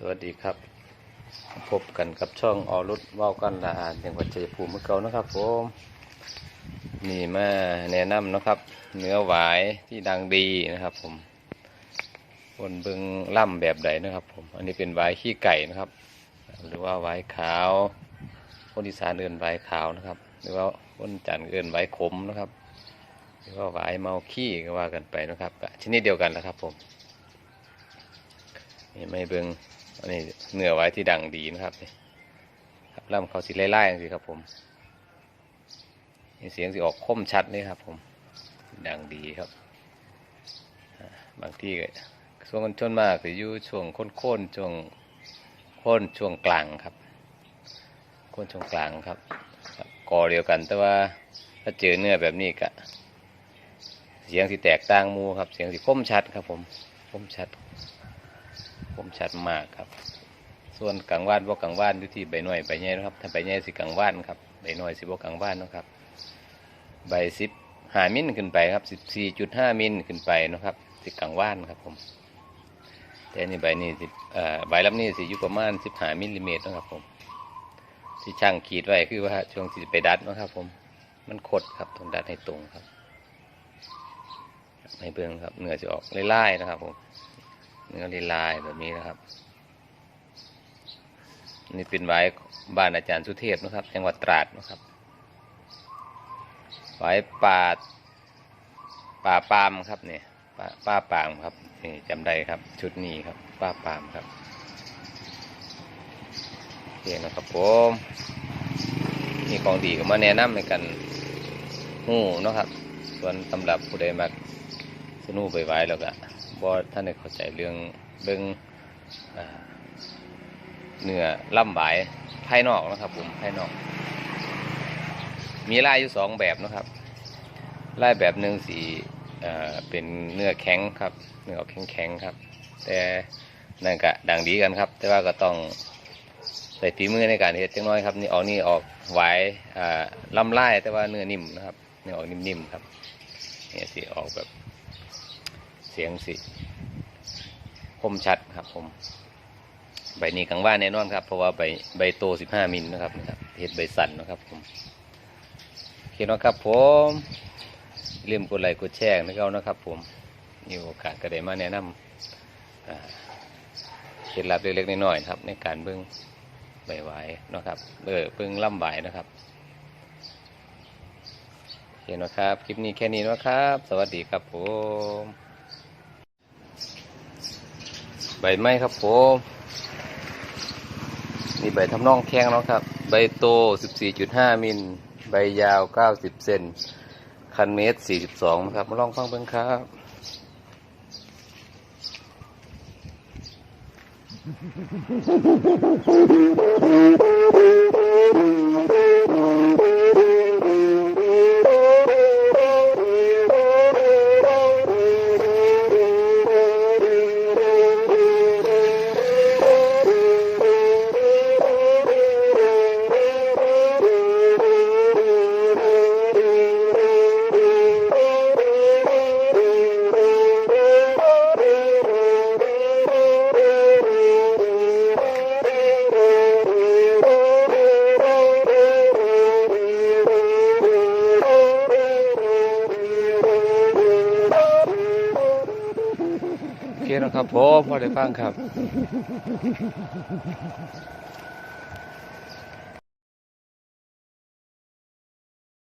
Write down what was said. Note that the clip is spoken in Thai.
สวัสดีครับ พบกันกับช่องออรุดว้าวกันละอานจังหวัดชัยภูมิเมื่อเก่านะครับผมนี่มาแนะนำนะครับ เนื้อหวายที่ดังดีนะครับ ผมคนเบิงล่ำแบบใดนะครับ ผม อันนี้เป็นหวายขี้ไก่นะครับ หรือว่าหวายขาวคนอีสานเอื่นหวายขาวนะครับ หรือว่าคนจันเอื่นหวายขมนะครับ หรือว่าหวายเมาขี้ก็ว่ากันไปนะครับชนิดเดียวกันนะครับ ผมนี่ไม่เบิง อันนี้เนื้อไว้ที่ดังดีนะครับนี่ครับล่ำเขาสิไล่ๆสิครับผมเสียงสิออกคมชัดนี่ครับผม ดังดีครับ บางที่ก็ช่วงชนมากสิอยู่ช่วงโค่นๆช่วงโค่นช่วงกลางครับโค่นช่วงกลางครับกอเดียวกัน แต่ว่าถ้าเจอเนื้อแบบนี้ก็เสียงสิแตกต่างมูครับ เสียงสิคมชัดครับผมคมชัด มชัดมากครับ ส่วนกลางว่านบ่กลางว่านอยู่ที่ใบหน่อยใบใหญ่นะครับ ถ้าใบใหญ่สิกลางว่านครับใบหน่อยสิบ่กลางว่านนะครับ ใบสิบห้ามิลขึ้นไปครับสิบสี่จุดห้ามิลขึ้นไปนะครับ สิกลางว่านครับผมแต่นี่ใบนี้สิใบลำนี้สิอยู่ประมาณสิบห้ามิลลิเมตรนะครับผมที่ช่างขีดไว้คือว่าช่วงที่ไปดัดนะครับ ผมมันขดครับต้องดัดให้ตรงครับให้เบิ่งครับเนื้อจะออกไล่ๆนะครับผม เนื้อลายแบบนี้นะครับ นี่เป็นไว้บ้านอาจารย์สุเทพนะครับ จังหวัดตราดนะครับไว้ป่าป่าปามครับเนี่ยป้าปามครับนี่จำได้ครับ ชุดนี้ครับ ป้าปามครับโอเคนะครับผมมีของดีก็มาแนะนำในกันหูเนะครับ ส่วนสำหรับผู้ใดมักสนุกไปไว้แล้วก็ บ่ท่านได้เข้าใจเรื่องเรื่องเนื้อล่ำหวายภายนอกนะครับผมภายนอก มีลายอยู่สองแบบนะครับลายแบบหนึ่งสีเป็นเนื้อแข็งครับ เนื้อออกแข็งครับ แต่นั่นก็ดังดีกันครับ แต่ว่าก็ต้องใส่ฝีมือในการเฮ็ดจังน้อยครับนี่ออกนี่ออกไหวายอ่าลำไล่แต่ว่าเนื้อนิ่มนะครับเนื้อออกนิ่มๆครับเนี่ยสีออกแบบ สียงสิคมชัดครับผม ใบนี้กลางว่าแน่นอนครับ เพราะว่าใบใบโตสิบห้ามิลนะครับนะครับเห็ดใบสันนะครับผมโอเคเนาครับผมเริ่มกดไลค์กดแชร์นะครับนะครับ ผมมีโอกาสก็ได้มาแนะนำอ่าเคล็ดลับเล็กๆน้อยๆครับ ในการเบิ้องใบไหวายเนะครับเออเบิ้องล่ำไหวนะครับเคเนาะครับ คลิปนี้แค่นี้นะครับ สวัสดีครับผม ใบไม้ครับผมนี่ใบทำนองแข้งเนาะครับ ใบโต 14.5 มิล ใบยาว 90 เซน คันเมตร 42นะครับ มาลองฟังเบิ่งครับโอ นะครับผมพอได้ฟังครับ